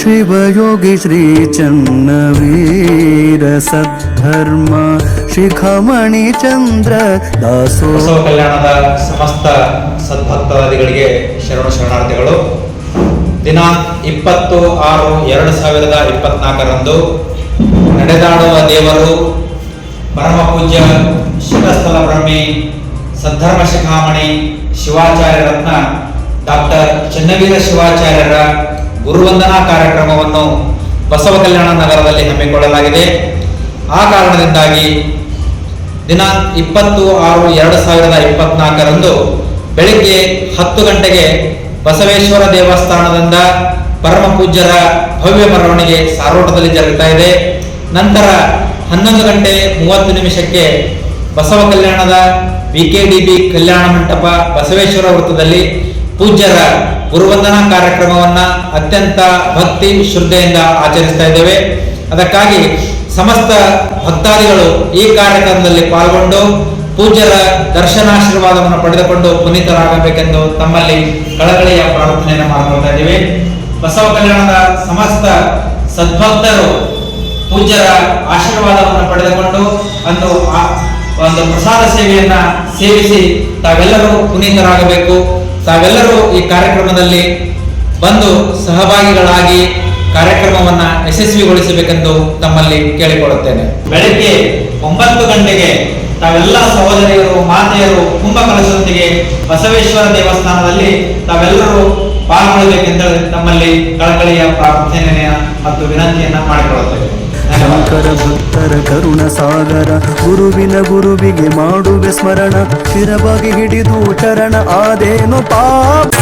ಶಿವಯೋಗಿ ಶ್ರೀ ಚನ್ನವೀರ ಸದ್ಧರ್ಮ ಶಿಖಮಣಿ ಚಂದ್ರ ದಾಸೋ. ಕಲ್ಯಾಣದ ಸಮಸ್ತ ಸದ್ಭಕ್ತಾದಿಗಳಿಗೆ ಶರಣ ಶರಣಾರ್ಥಿಗಳು ದಿನಾಂಕ ಇಪ್ಪತ್ತು ಆರು ಎರಡು ಸಾವಿರದ ಇಪ್ಪತ್ನಾಲ್ಕರಂದು ನಡೆದಾಡುವ ದೇವರು ಪರಮ ಪೂಜ್ಯ ಶಿವಸ್ಥಲ ಬ್ರಹ್ಮಿ ಸದ್ಧರ್ಮ ಶಿಖಾಮಣಿ ಶಿವಾಚಾರ್ಯ ರತ್ನ ಡಾಕ್ಟರ್ ಚನ್ನವೀರ ಶಿವಾಚಾರ್ಯರ ಗುರುವಂದನಾ ಕಾರ್ಯಕ್ರಮವನ್ನು ಬಸವ ಕಲ್ಯಾಣ ನಗರದಲ್ಲಿ ಹಮ್ಮಿಕೊಳ್ಳಲಾಗಿದೆ. ಆ ಕಾರಣದಿಂದಾಗಿ ದಿನಾಂಕ ಇಪ್ಪತ್ತು ಆರು ಎರಡು ಸಾವಿರದ ಇಪ್ಪತ್ನಾಲ್ಕರಂದು ಬೆಳಿಗ್ಗೆ ಹತ್ತು ಗಂಟೆಗೆ ಬಸವೇಶ್ವರ ದೇವಸ್ಥಾನದಿಂದ ಪರಮ ಪೂಜ್ಯರ ಭವ್ಯ ಮೆರವಣಿಗೆ ಸಾರೋಟದಲ್ಲಿ ಜರುಗ್ತಾ ಇದೆ. ನಂತರ ಹನ್ನೊಂದು ಗಂಟೆ ಮೂವತ್ತು ನಿಮಿಷಕ್ಕೆ ಬಸವ ಕಲ್ಯಾಣದ ವಿ ಕೆ ಡಿ ಬಿ ಕಲ್ಯಾಣ ಮಂಟಪ ಬಸವೇಶ್ವರ ವೃತ್ತದಲ್ಲಿ ಪೂಜ್ಯರ ಗುರುವಂದನಾ ಕಾರ್ಯಕ್ರಮವನ್ನ ಅತ್ಯಂತ ಭಕ್ತಿ ಶ್ರದ್ಧೆಯಿಂದ ಆಚರಿಸ್ತಾ ಇದ್ದೇವೆ. ಅದಕ್ಕಾಗಿ ಸಮಸ್ತ ಭಕ್ತಾದಿಗಳು ಈ ಕಾರ್ಯಕ್ರಮದಲ್ಲಿ ಪಾಲ್ಗೊಂಡು ಪೂಜ್ಯರ ದರ್ಶನಾಶೀರ್ವಾದವನ್ನು ಪಡೆದುಕೊಂಡು ಪುನೀತರಾಗಬೇಕೆಂದು ತಮ್ಮಲ್ಲಿ ಕಳಕಳಿಯ ಪ್ರಾರ್ಥನೆಯನ್ನು ಮಾಡಿಕೊಳ್ತಾ ಇದ್ದೀವಿ. ಬಸವ ಕಲ್ಯಾಣದ ಸಮಸ್ತ ಸದ್ಭಕ್ತರು ಪೂಜ್ಯರ ಆಶೀರ್ವಾದವನ್ನು ಪಡೆದುಕೊಂಡು ಅಂದು ಒಂದು ಪ್ರಸಾದ ಸೇವೆಯನ್ನ ಸೇವಿಸಿ ತಾವೆಲ್ಲರೂ ಪುನೀತರಾಗಬೇಕು. ತಾವೆಲ್ಲರೂ ಈ ಕಾರ್ಯಕ್ರಮದಲ್ಲಿ ಬಂದು ಸಹಭಾಗಿಗಳಾಗಿ ಕಾರ್ಯಕ್ರಮವನ್ನ ಯಶಸ್ವಿಗೊಳಿಸಬೇಕೆಂದು ತಮ್ಮಲ್ಲಿ ಕೇಳಿಕೊಳ್ಳುತ್ತೇನೆ. ಬೆಳಿಗ್ಗೆ ಒಂಬತ್ತು ಗಂಟೆಗೆ ತಾವೆಲ್ಲ ಸಹೋದರಿಯರು, ಮಾತೆಯರು ಕುಂಭ ಕಲಶದೊಂದಿಗೆ ಬಸವೇಶ್ವರ ದೇವಸ್ಥಾನದಲ್ಲಿ ತಾವೆಲ್ಲರೂ ಪಾಲ್ಗೊಳ್ಳಬೇಕೆಂದು ತಮ್ಮಲ್ಲಿ ಕಳಕಳಿಯ ಪ್ರಾರ್ಥನೆಯ ಮತ್ತು ವಿನಂತಿಯನ್ನ ಮಾಡಿಕೊಳ್ಳುತ್ತೇವೆ. ಶಂಕರ ಭಕ್ತರ ಕರುಣ ಸಾಗರ ಗುರುವಿನ ಗುರುವಿಗೆ ಮಾಡುವೆ ಸ್ಮರಣ ಸ್ಥಿರವಾಗಿ ಹಿಡಿದು ಚರಣ ಆದೇನು ಪಾಪ